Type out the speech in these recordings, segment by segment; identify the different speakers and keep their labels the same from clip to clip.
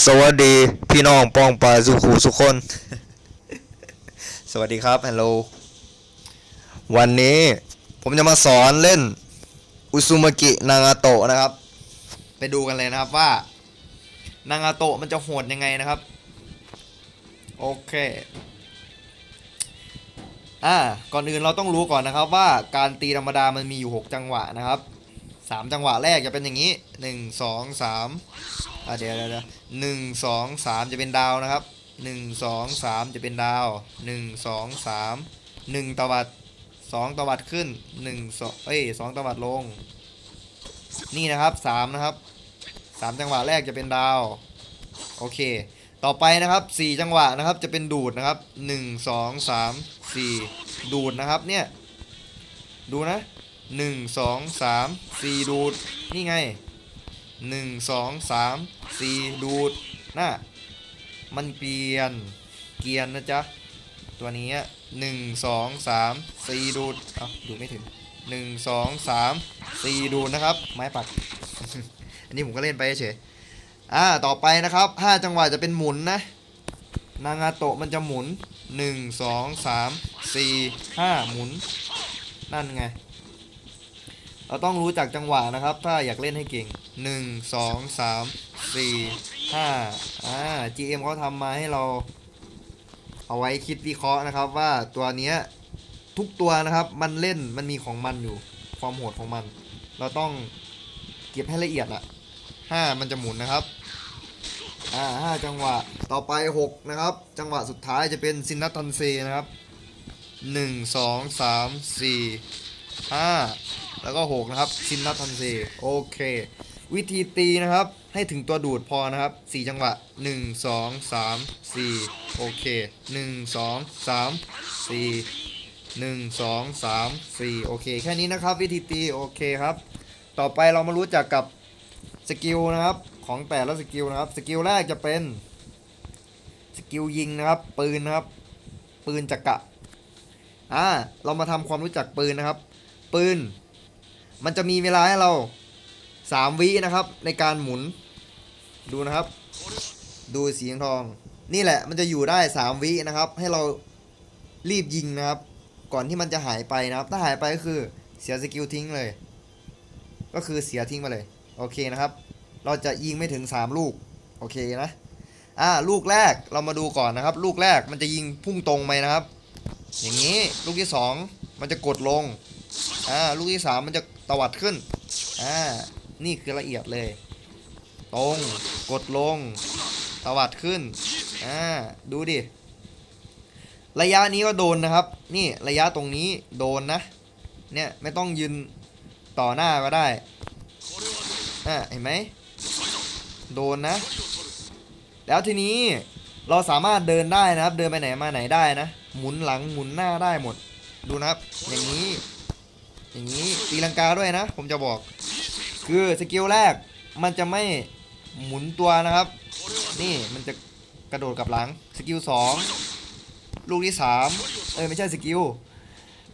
Speaker 1: สวัสดีพี่น้องปองปลาสุขูสุคน สวัสดีครับฮัลโหลวันนี้ผมจะมาสอนเล่นอุซุมากินางาโตะนะครับ ไปดูกันเลยนะครับว่านางาโตะมันจะโหดยังไงนะครับ โอเคอ่าก่อนอื่นเราต้องรู้ก่อนนะครับว่าการตีธรรมดามันมีอยู่ 6 จังหวะนะครับ 3 จังหวะแรกจะเป็นอย่างนี้ 1 2 3 อะเดี๋ยวเดี๋ยวหนึ่งสองสามจะเป็นดาวนะครับหนึ่งสองสามจะเป็นดาวหนึ่งสองสามหนึ่งตวัดสองตวัดขึ้นหนึ่งสองเอ้ยสองตวัดลง นี่นะครับสามนะครับสามจังหวะแรกจะเป็นดาว โอเค ต่อไปนะครับสี่จังหวะนะครับจะเป็นดูดนะครับหนึ่งสองสามสี่ดูดนะครับเนี่ยดูนะหนึ่งสองสามสี่ดูดนี่ไง หนึ่งสองสามสี่ดูดน่ะมันเปลี่ยนเกียนนะจ๊ะ ตัวนี้หนึ่งสองสามสี่ดูดเอ้าดูไม่ถึงหนึ่งสองสามสี่ดูดนะครับ ไม้ปัก อันนี้ผมก็เล่นไปเฉยอ่าต่อไปนะครับห้าจังหวะจะเป็นหมุนนะ นางาโตะมันจะหมุนหนึ่งสองสามสี่ห้าหมุน นั่นไง เราต้องรู้จักจังหวะนะครับ ถ้าอยากเล่นให้เก่ง 1 2 3 4 5อ่า GM เขาทำมาให้เรา เอาไว้คิดวิเคราะห์นะครับ ว่าตัวเนี้ยทุกตัวนะครับมันเล่นมันมีของมันอยู่ ความโหดของมัน เราต้องเก็บให้ละเอียดอะ5มันจะหมุนนะครับอ่าห้าจังหวะต่อไป 6 นะครับ จังหวะสุดท้ายจะเป็นซินนัตันเซนะครับ 1 2 3 4 5 แล้วก็6นะครับ ชินนัททันเซโอเค วิธีตีนะครับ ให้ถึงตัวดูดพอนะครับ4จังหวะ1 2 3 4โอเค1 2 3 4 1 2 3 4โอเค แค่นี้นะครับ วิธีตีโอเคครับ ต่อไปเรามารู้จักกับสกิลนะครับของแต่ละสกิลนะครับ สกิลแรกจะเป็นสกิลยิงนะครับ ปืนนะครับ ปืนจักระอ่าเรามาทำความรู้จักปืนนะครับ ปืน มันจะมีเวลาให้เราสามวินะครับ ในการหมุน ดูนะครับ ดูสีทอง นี่แหละมันจะอยู่ได้สามวินะครับ ให้เรารีบยิงนะครับ ก่อนที่มันจะหายไปนะครับ ถ้าหายไปก็คือเสียสกิลทิ้งเลย ก็คือเสียทิ้งมาเลย โอเคนะครับ เราจะยิงไม่ถึง 3 ลูก โอเคนะ อ่า ลูกแรกเรามาดูก่อนนะครับ ลูกแรกมันจะยิงพุ่งตรงไปนะครับ อย่างนี้ ลูกที่ 2 มันจะกดลง อ่าลูกที่3มันจะตวัดขึ้นอ่านี่คือละเอียดเลย ตรงกดลงตวัดขึ้นอ่าดูดิระยะนี้ก็โดนนะครับ นี่ระยะตรงนี้โดนนะ เนี่ยไม่ต้องยืนต่อหน้าก็ได้อ่าเห็นไหมโดนนะ แล้วทีนี้เราสามารถเดินได้นะครับ เดินไปไหนมาไหนได้นะ หมุนหลังหมุนหน้าได้หมด ดูนะครับ อย่างนี้ อย่างนี้ตีลังกาด้วยนะ ผมจะบอก คือสกิลแรกมันจะไม่หมุนตัวนะครับ นี่มันจะกระโดดกลับหลังสกิลสองลูกที่สามเอ้ยไม่ใช่สกิล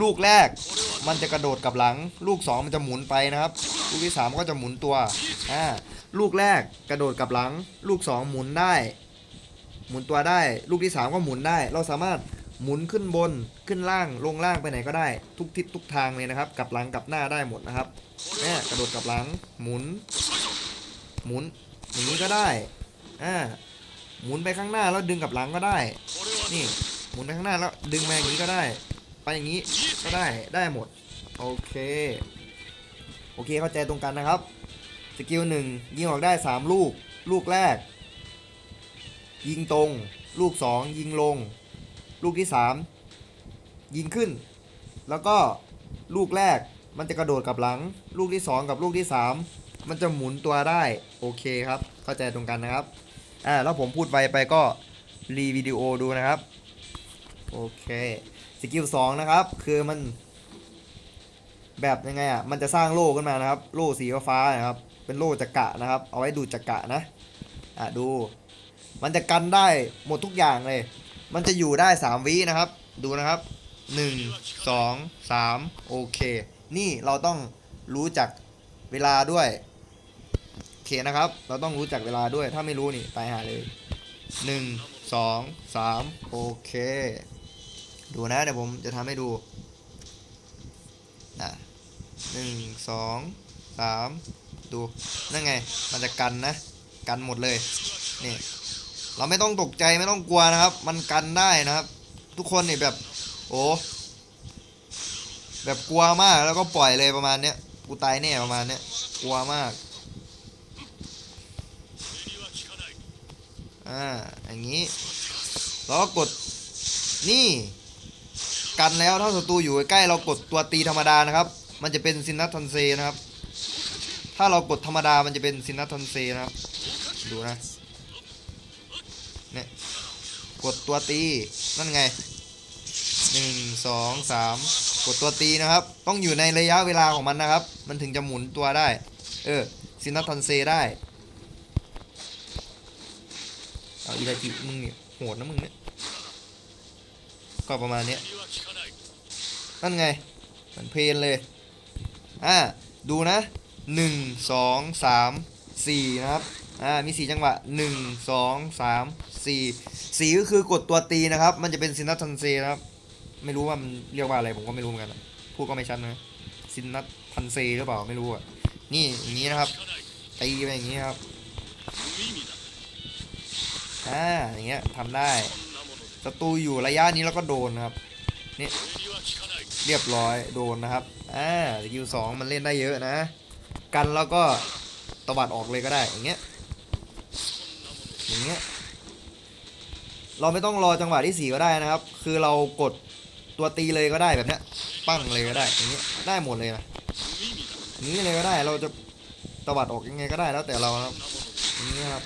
Speaker 1: ลูกแรกมันจะกระโดดกลับหลัง ลูกสองมันจะหมุนไปนะครับ ลูกที่สามก็จะหมุนตัวอ่าลูกแรกกระโดดกลับหลัง ลูกสองหมุนได้ หมุนตัวได้ ลูกที่สามก็หมุนได้ เราสามารถ หมุนขึ้นบนขึ้นล่างลงล่างไปไหนก็ได้ ทุกทิศทุกทางเลยนะครับ กลับหลังกลับหน้าได้หมดนะครับเนี่ยกระโดดกลับหลังหมุน หมุนอย่างนี้ก็ได้อ่าหมุนไปข้างหน้าแล้วดึงกลับหลังก็ได้ นี่หมุนไปข้างหน้าแล้วดึงมาอย่างนี้ก็ได้ ไปอย่างนี้ก็ได้ได้หมดโอเคโอเคเข้าใจตรงกันนะครับสกิลหนึ่งยิงออกได้ 3 ลูก ลูกแรก ยิงตรง ลูก 2 ยิงลง ลูกที่ 3 ยิงขึ้น แล้วก็ลูกแรกมันจะกระโดดกลับหลัง ลูกที่ 2 กับลูกที่ 3 มันจะหมุนตัวได้ โอเคครับ เข้าใจตรงกันนะครับอ่าแล้วผมพูดไวไปก็รีวิดีโอดูนะครับ โอเคสกิล2นะครับ คือมัน แบบยังไงอะมันจะสร้างโล่ขึ้นมานะครับ โล่สีฟ้านะครับ เป็นโล่จักระนะครับ เอาไว้ดูจักระนะอะดู มันจะกันได้หมดทุกอย่างเลย มันจะอยู่ได้ 3 วินะครับ ดูนะครับ 1 2 3 โอเค นี่เราต้องรู้จักเวลาด้วยโอเคนะครับ เราต้องรู้จักเวลาด้วย ถ้าไม่รู้นี่ตายหาเลยหนึ่งสองสามโอเค ดูนะเดี๋ยวผมจะทำให้ดูอะหนึ่งสองสามดู นั่นไง มันจะกันนะ กันหมดเลย นี่ เราไม่ต้องตกใจไม่ต้องกลัวนะครับ มันกันได้นะครับ ทุกคนนี่แบบ โอ้แบบกลัวมากแล้วก็ปล่อยเลยประมาณเนี้ยกูตายแน่ประมาณเนี้ยกลัวมากอ่าอย่างนี้เราก็กดนี่กันแล้วถ้าศัตรูอยู่ใกล้เรากดตัวตีธรรมดานะครับ มันจะเป็นซินนัททันเซนะครับ ถ้าเรากดธรรมดามันจะเป็นซินนัททันเซนะครับ ดูนะ กดตัวตีนั่นไงหนึ่งสองสามกดตัวตีนะครับ ต้องอยู่ในระยะเวลาของมันนะครับ มันถึงจะหมุนตัวได้ เออซินนัททันเซได้ เอาอีราจิมึงเนี่ยโหดนะมึงเนี่ยก็ประมาณนี้นั่นไงเหมือนเพลนเลย อ่า ดูนะหนึ่งสองสามสี่นะครับ อ่ามีสี่จังหวะหนึ่งสองสามสี่สีก็คือกดตัวตีนะครับ มันจะเป็นซินนัททันเซนะครับ ไม่รู้ว่ามันเรียกว่าอะไรผมก็ไม่รู้เหมือนกัน พูดก็ไม่ชัดนะซินนัททันเซหรือเปล่าไม่รู้อะ นี่อย่างนี้นะครับ ตีไปอย่างนี้ครับ อ่าอย่างเงี้ยทำได้ศัตรูอยู่ระยะนี้แล้วก็โดนนะครับ นี่เรียบร้อยโดนนะครับ อ่าสกิลสองมันเล่นได้เยอะนะ กันแล้วก็ตวัดออกเลยก็ได้อย่างเงี้ย อย่างเงี้ยเราไม่ต้องรอจังหวะที่สี่ก็ได้นะครับ คือเรากดตัวตีเลยก็ได้แบบเนี้ยปั้งเลยก็ได้อย่างเงี้ยได้หมดเลยนะนี้เลยก็ได้เราจะตวัดออกยังไงก็ได้แล้วแต่เราครับอย่างนี้ครับ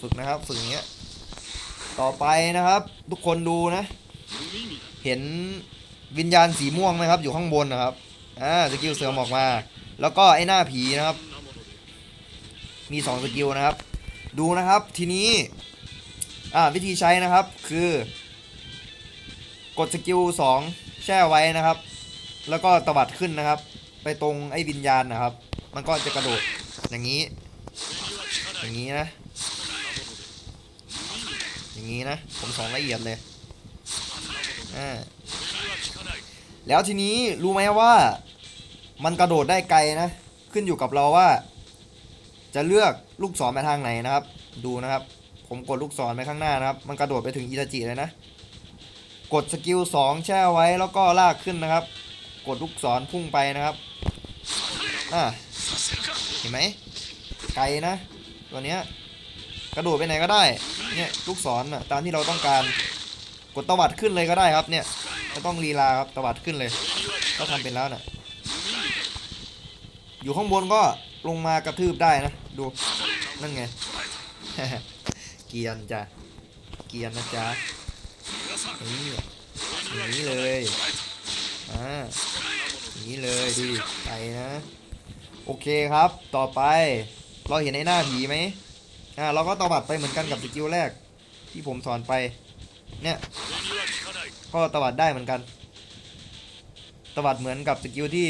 Speaker 1: ฝึกนะครับฝึกอย่างเงี้ยต่อไปนะครับ ทุกคนดูนะ เห็นวิญญาณสีม่วงไหมครับ อยู่ข้างบนนะครับอ่าสกิลเสริมออกมา แล้วก็ไอ้หน้าผีนะครับ มีสองสกิลนะครับ ดูนะครับทีนี้วิธีใช้นะครับคือ กดสกิลสองแช่ไว้นะครับ แล้วก็ตวัดขึ้นนะครับ ไปตรงไอ้วิญญาณนะครับ มันก็จะกระโดดอย่างนี้ อย่างนี้นะ อย่างนี้นะ ผมสอนละเอียดเลยอ่าแล้วทีนี้รู้ไหมว่า มันกระโดดได้ไกลนะ ขึ้นอยู่กับเราว่า จะเลือกลูกศรไปทางไหนนะครับ ดูนะครับ ผมกดลูกศรไปข้างหน้านะครับ มันกระโดดไปถึงอิตาจิเลยนะ กดสกิลสองแช่ไว้แล้วก็ลากขึ้นนะครับ กดลูกศรพุ่งไปนะครับอ่าเห็นไหมไกลนะ ตัวเนี้ยกระโดดไปไหนก็ได้เนี่ยลูกศรน่ะตามที่เราต้องการกดตวัดขึ้นเลยก็ได้ครับเนี่ยไม่ต้องลีลาครับตวัดขึ้นเลย ก็ทำเป็นแล้วน่ะอยู่ข้างบนก็ลงมากระทืบได้นะ ดู นั่นไง เกียนจ้ะ เกียนนะจ๊ะ นี่อย่างนี้เลย อ่าอย่างนี้เลยดูดิไปนะ โอเคครับ ต่อไป เราเห็นไอ้หน้าผีไหมอ่า เราก็ตวัดไปเหมือนกันกับสกิลแรก ที่ผมสอนไป เนี่ย ก็ตวัดได้เหมือนกันตวัดเหมือนกับสกิลที่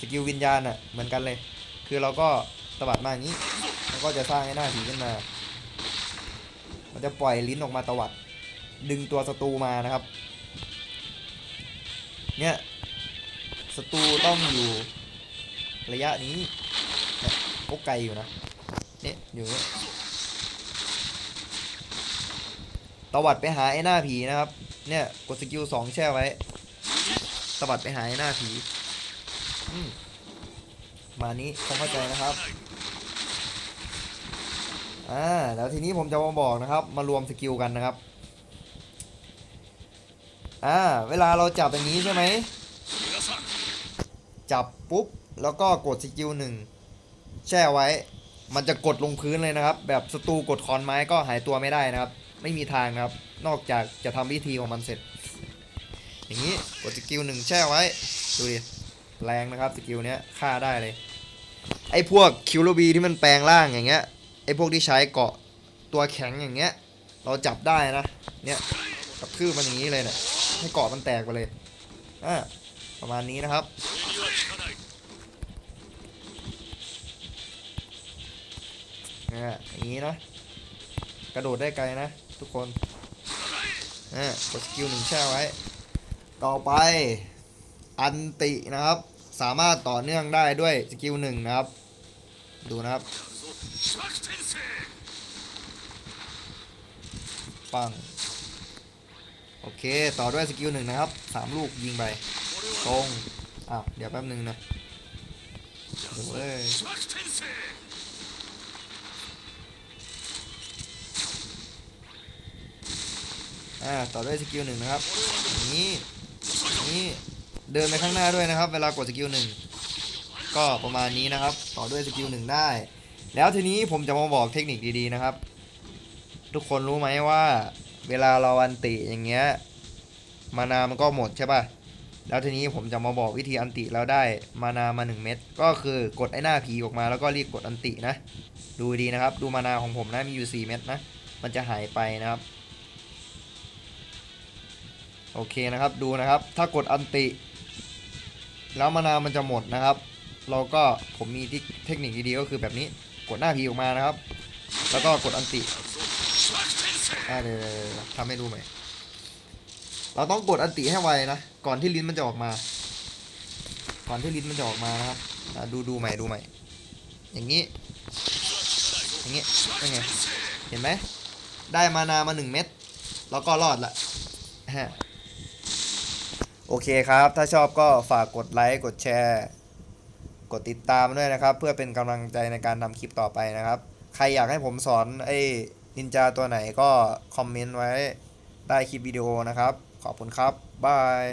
Speaker 1: สกิลวิญญาณอะเหมือนกันเลย คือเราก็ ตวัดมาอย่างนี้แล้วก็จะสร้างไอ้หน้าผีขึ้นมา มันจะปล่อยลิ้นออกมาตวัด ดึงตัวศัตรูมานะครับ เนี่ยศัตรูต้องอยู่ระยะนี้เนี่ยก็ไกลอยู่นะเนี่ยอยู่เนี่ยตวัดไปหาไอ้หน้าผีนะครับ เนี่ยกดสกิลสองแช่ไว้ตวัดไปหาไอ้หน้าผีมมานี้คงเข้าใจนะครับ อ่าแล้วทีนี้ผมจะมาบอกนะครับ มารวมสกิลกันนะครับ อ่า เวลาเราจับอย่างนี้ใช่ไหม จับปุ๊บ แล้วก็กดสกิลหนึ่งแช่ไว้ มันจะกดลงพื้นเลยนะครับ แบบศัตรูกดคอนไม้ก็หายตัวไม่ได้นะครับ ไม่มีทางนะครับ นอกจากจะทำวิธีของมันเสร็จ อย่างนี้กดสกิลหนึ่งแช่ไว้ ดูดิ แรงนะครับสกิลเนี้ยฆ่าได้เลย ไอ้พวกคิวโรบีที่มันแปลงร่างอย่างเงี้ย ไอ้พวกที่ใช้เกาะตัวแข็งอย่างเงี้ย เราจับได้นะ เนี่ยกระทืบมันอย่างนี้เลยเนะี่ยให้เกาะมันแตกไปเลยอ่าประมาณนี้นะครับเนี่ยอย่างนี้นะ กระโดดได้ไกลนะ ทุกคนอ่ากดสกิลหนึ่งแช่ไว้ ต่อไปอันตินะครับ สามารถต่อเนื่องได้ด้วยสกิลหนึ่งนะครับ ดูนะครับ ปัง โอเค ต่อด้วยสกิลหนึ่งนะครับสามลูกยิงไปตรงอ้าว เดี๋ยวแป๊บหนึ่งนะเดี๋ยวเว้ยอ่า ต่อด้วยสกิลหนึ่งนะครับ นี้ นี้ เดินไปข้างหน้าด้วยนะครับ เวลากดสกิลหนึ่งก็ประมาณนี้นะครับ ต่อด้วยสกิลหนึ่งได้ แล้วทีนี้ผมจะมาบอกเทคนิคดีๆนะครับ ทุกคนรู้ไหมว่า เวลาเราอันติอย่างเงี้ยมานามันก็หมดใช่ป่ะ แล้วทีนี้ผมจะมาบอกวิธีอันติแล้วได้มานามา 1 เม็ดก็คือกดไอ้หน้าผีออกมาแล้วก็รีบกดอันตินะ ดูดีนะครับ ดูมานาของผมนะมีอยู่ 4 เม็ดนะ มันจะหายไปนะครับ โอเคนะครับดูนะครับ ถ้ากดอันติ แล้วมานามันจะหมดนะครับ เราก็ผมมีที่เทคนิคดีๆก็คือแบบนี้กดหน้าผีออกมานะครับ แล้วก็กดอันติ อ่าเดี๋ยวทำให้ดูใหม่ เราต้องกดอันติให้ไวนะ ก่อนที่ลิ้นมันจะออกมา ก่อนที่ลิ้นมันจะออกมานะครับดูดูใหม่ดูใหม่ อย่างนี้ อย่างนี้เป็นไง เห็นไหม ได้มานามาหนึ่งเม็ด แล้วก็รอดละฮะโอเคครับ ถ้าชอบก็ฝากกดไลค์ กดแชร์ กดติดตามด้วยนะครับ เพื่อเป็นกำลังใจในการทำคลิปต่อไปนะครับ ใครอยากให้ผมสอนไอ้ นินจาตัวไหนก็คอมเมนต์ไว้ใต้คลิปวิดีโอนะครับ ขอบคุณครับ บาย